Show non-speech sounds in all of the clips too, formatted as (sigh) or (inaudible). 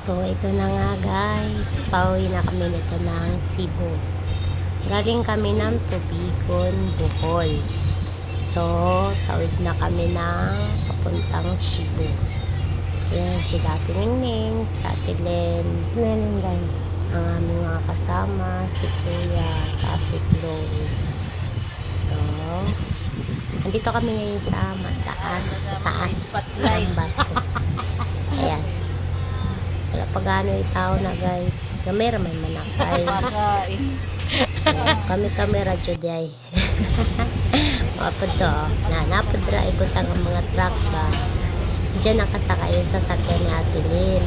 So, ito na nga guys. Pauwi na kami nito ng Cebu. Galing kami ng Tubigon, Bohol. So, tawid na kami ng papuntang Cebu. Yan, si Dati Ningning, si Ate Len, Leninggan. Ang aming mga kasama, si Kuya, at si Chloe. So, andito kami ngayon sa mataas, taas ng barko. Ayan. Wala pa gaano yung tao na guys. Kamera may manakay. kami kamera juday. mga (laughs) po to. Na, napadra ikot ang mga truck ba. Diyan nakasakay yung sasakyan ni Ate Lynn.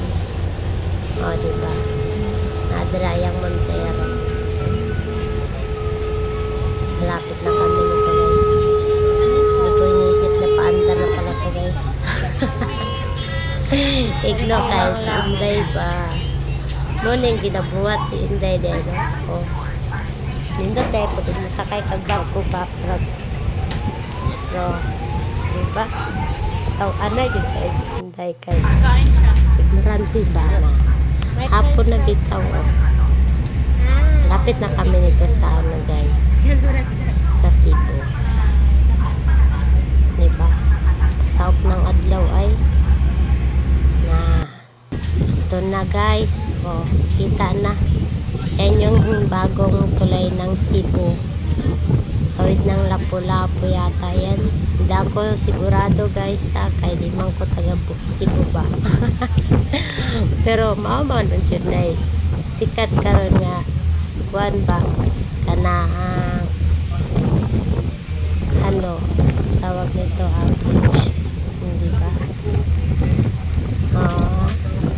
O, diba? Nadra yung Montero. Malapit na kami Igno kay sa Inday ba? Noon yung ginabuhat Inday din. O. Nindot tayo po din sakay kag barko ba? Pero, pero, diba? Taw anay din kay si Inday kay ignorante ba na? Hapon na bitaw. Oh. Lapit na kami nito sa ano guys. Sa Cebu. Diba? Saop ng adlaw ay ito na guys. Oh, kita na. Yan yung bagong tulay ng Cebu. Tawid ng Lapu-Lapu yata yan. Hindi ako sigurado guys ha. Kaya di man ko taga Bu- Cebu ba. (laughs) Pero mama nun yun na eh. Sikat karon nga. Kuan ba? Kana ah, ano tawag nito ah, beach. Hindi ba? Ah,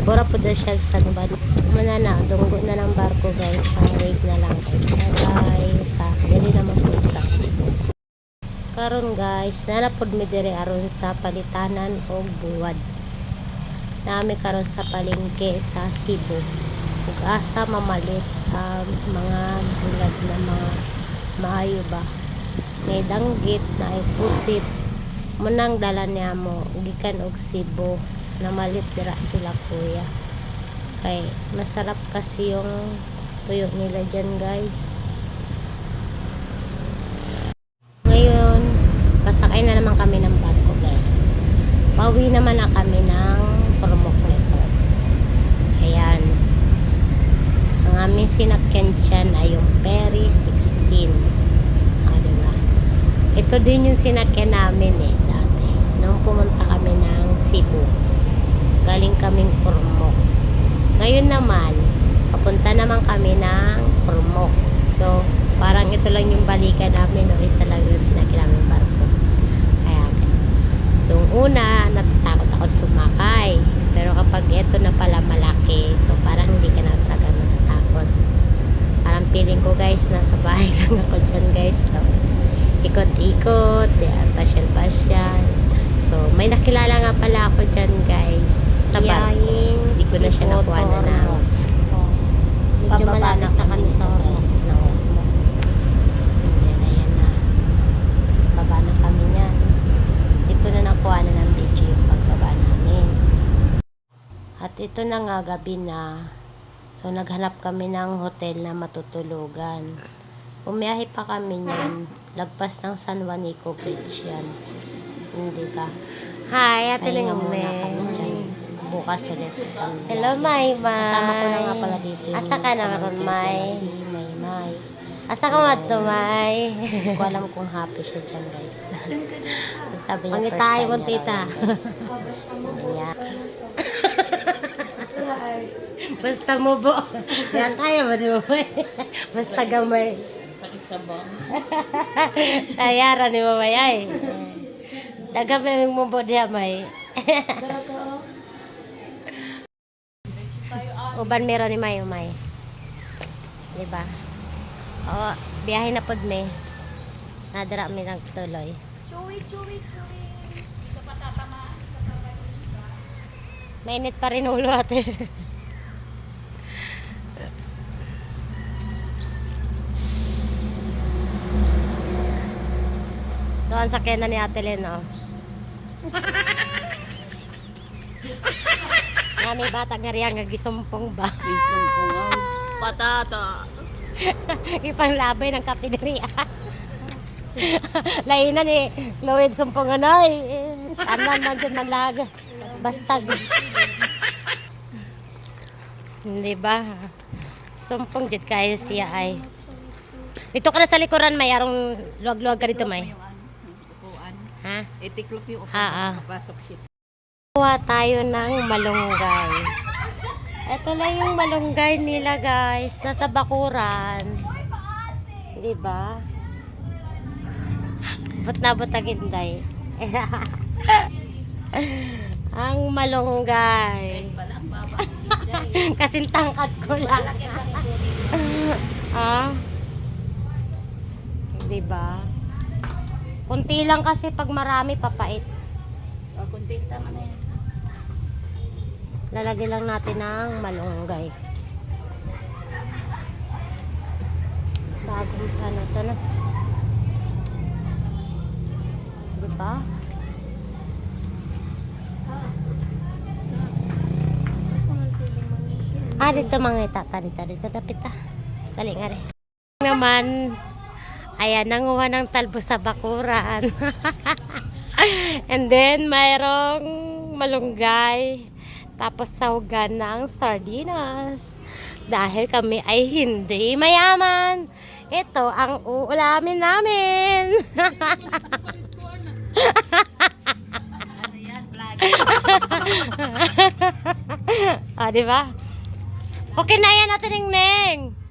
Bura po sa ban. Muna na, dunggo na ng barko guys. Sa na lang guys. Bye. Sa dili na mapunta. Karon guys, nanapod mi dire aron sa palitanan o buwad. Nami karon sa palengke sa Cebu. Ug asa mamalit ang mga bulad na mga maayo ba. May danggit na ay pusit. Munang dala niya mo gikan og Cebu na malit dira sila kuya. Kay masarap kasi yung tuyo nila dyan guys. Ngayon, pasakay na naman kami ng barko guys. Pauwi naman na kami ng Kormok nito. Ayan. Ang aming sinakyan dyan ay yung Perry 16. Ah, diba? Ito din yung sinakyan namin eh, dati. Nung pumunta kami ng Cebu. Galing kaming Kormok. Ngayon naman, papunta naman kami ng Kormok. So, parang ito lang yung balikan namin, no? isa lang yung sinakyan namin barko. Kaya, yung una, natatakot ako sumakay. Pero kapag ito na pala malaki, so parang hindi ka na talaga natatakot. Parang feeling ko guys, nasa bahay (laughs) lang ako dyan guys. No? Ikot-ikot, pasyal-pasyal. So, may nakilala nga pala ako dyan guys. Sa barko. Hindi ko na siya nakuha na ng Medyo pababa na malapit na kami sa Ormoc. Hindi na yan na. Baba na kami niyan. Hindi ko na nakuha na ng video yung pagbaba namin. At ito na nga gabi na. So naghanap kami ng hotel na matutulugan. Umiyahe pa kami niyan. Lagpas ng San Juanico Beach yan. Hindi ba? Hi, Ate Pahinga Bukas ulit kami. Hello, May May. Kasama ko na nga pala dito. Asa ka na ron, May? Si May May. Asa ka mato, May? Hindi ko alam kung happy siya dyan, guys. Sabi niya, first time mo, niya tita. raw yan, guys. Hindi niya. Basta mo bo. Yan tayo ba di mo, May? Basta gamay. Sakit sa bangs. (laughs) Ayara ni mo, May, ay. Dagamay mo bo diya, May. (laughs) Uban meron ni May, May. Diba? O, biyahe na pod me. Nadara mi nagtuloy. Chewy, chewy, chewy. Mainit pa rin ulo ate. Doon sa kena ni Ate Len, oh. (laughs) Nga may bata nga riyan nga gisumpong ba. Isang po ang patata. (laughs) Ipanglabay ng kapideriya. (laughs) Lainan eh. Luwid sumpong anay. Tanan man dyan manlag. Bastag. Hindi (laughs) ba? Sumpong dyan kayo siya ay. Dito ka na sa likuran, may arong luwag-luwag ka dito, may. Ano. Ha? Itiklop yung upuan. Ah, ah. Mapasok siya. Kuha tayo ng malunggay. Ito na yung malunggay nila guys. Nasa bakuran. Ba? Ba't nabot ang hinday? (laughs) ang malunggay. (laughs) Kasing tangkad ko lang. (laughs) ah? Di ba? Kunti lang kasi pag marami papait. O, kontenta man na yan. Lalagyan lang natin ng malunggay. Bagong ano to na. Diba? Ah, dito mga itata. Dito, dito. Dapit ah. Dali nga rin. Naman, ayan, nanguha ng talbo sa bakuran. (laughs) And then, mayroong malunggay. Tapos sahugan ng sardinas. Dahil kami ay hindi mayaman. Ito ang uulamin namin. (laughs) Ah, di ba? Okay na yan, Ate Ning Ning.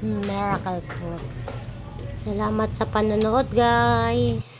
Miracle Fruits. Salamat sa panonood, guys.